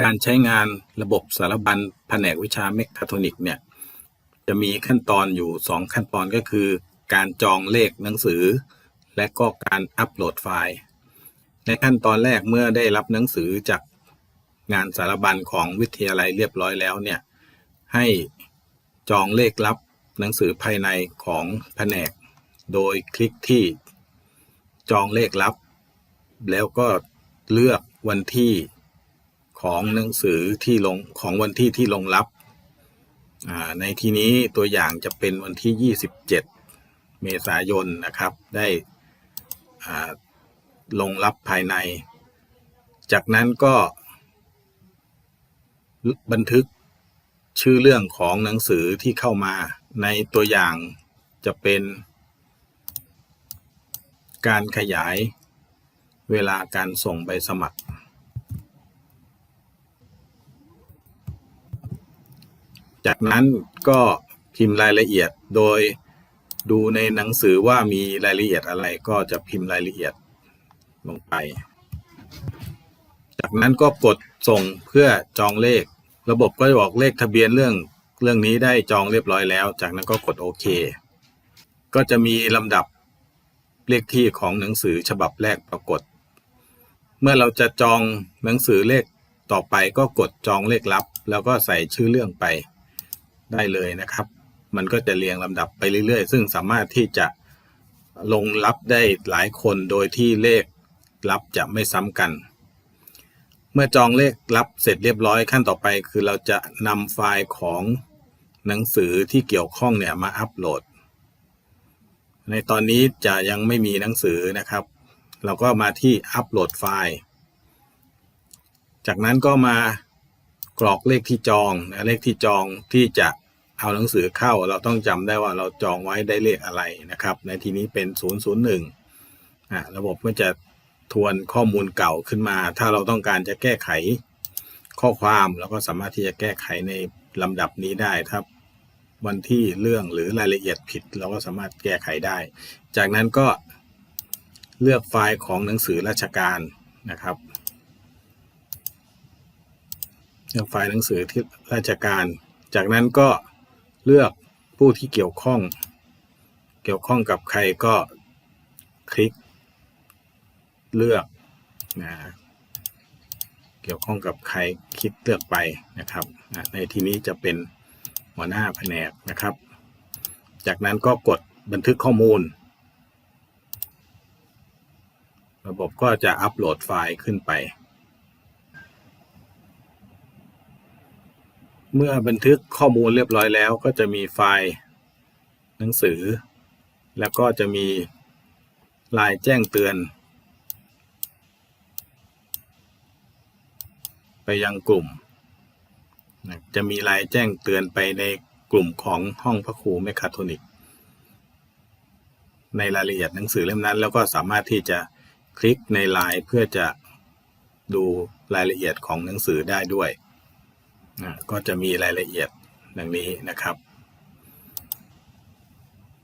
การใช้งานระบบสารบัญแผนกวิชาเมคาโทรนิกเนี่ยจะมีขั้นตอนอยู่ 2 ขั้นตอนก็คือ การจองเลขหนังสือ และก็การอัปโหลดไฟล์ ในขั้นตอนแรกเมื่อได้รับหนังสือจากงานสารบัญของวิทยาลัยเรียบร้อยแล้วเนี่ยให้จองเลขรับหนังสือภายในของแผนก โดยคลิกที่จองเลขรับ แล้วก็เลือกวันที่ ของหนังสือที่ลงของวันที่ที่ลงรับ ในที่นี้ตัวอย่างจะเป็นวันที่ 27 เมษายนนะครับ ได้ลงรับภายใน จากนั้นก็บันทึกชื่อเรื่องของหนังสือที่เข้ามา ในตัวอย่างจะเป็นการขยายเวลาการส่งใบสมัคร จากนั้นก็พิมพ์รายละเอียดโดยดูในหนังสือว่ามีรายละเอียดอะไรก็จะพิมพ์รายละเอียดลงไป จากนั้นก็กดส่งเพื่อจองเลข ระบบก็จะบอกเลขทะเบียนเรื่องเรื่องนี้ได้จองเรียบร้อยแล้ว จากนั้นก็กดโอเค ก็จะมีลำดับเลขที่ของหนังสือฉบับแรกปรากฏ เมื่อเราจะจองหนังสือเลขต่อไปก็กดจองเลขลับ แล้วก็ใส่ชื่อเรื่องไป ได้เลยนะครับ มันก็จะเรียงลำดับไปเรื่อยๆ ซึ่งสามารถที่จะลงรับได้หลายคนโดยที่เลขรับจะไม่ซ้ำกัน เมื่อจองเลขรับเสร็จเรียบร้อยขั้นต่อไป คือเราจะนำไฟล์ของหนังสือที่เกี่ยวข้องเนี่ยมาอัปโหลด ในตอนนี้จะยังไม่มีหนังสือนะครับ เราก็มาที่อัปโหลดไฟล์ จากนั้นก็มา กรอกเลขที่จองนะเลขที่จองที่จะเอาหนังสือเข้าเราต้องจำได้ว่าเราจองไว้ได้เลขอะไรนะครับ ในที่นี้เป็น 001อะระบบก็จะทวนข้อมูลเก่าขึ้นมา ถ้าเราต้องการจะแก้ไขข้อความเราก็สามารถที่จะแก้ไขในลำดับนี้ได้ครับวันที่เรื่องหรือรายละเอียดผิด เราก็สามารถแก้ไขได้ จากนั้นก็เลือกไฟล์ของหนังสือราชการนะครับ เลือกไฟล์หนังสือที่ราชการ จากนั้นก็เลือกผู้ที่เกี่ยวข้อง เกี่ยวข้องกับใครก็คลิกเลือกนะเกี่ยวข้องกับใครคลิกเลือกไปนะครับนะในที่นี้จะเป็นหัวหน้าแผนกนะครับ จากนั้นก็กดบันทึกข้อมูล ระบบก็จะอัปโหลดไฟล์ขึ้นไป เมื่อบันทึกข้อมูลเรียบร้อยแล้ว ก็จะมีไฟล์หนังสือ แล้วก็จะมีลายแจ้งเตือน ไปยังกลุ่ม จะมีลายแจ้งเตือนไปในกลุ่มของห้องพระครูเมคาโทนิก ในรายละเอียดหนังสือเล่มนั้น แล้วก็สามารถที่จะคลิกในลน์เพื่อจะดูรายละเอียดของหนังสือได้ด้วย ก็จะมีรายละเอียดดังนี้นะครับ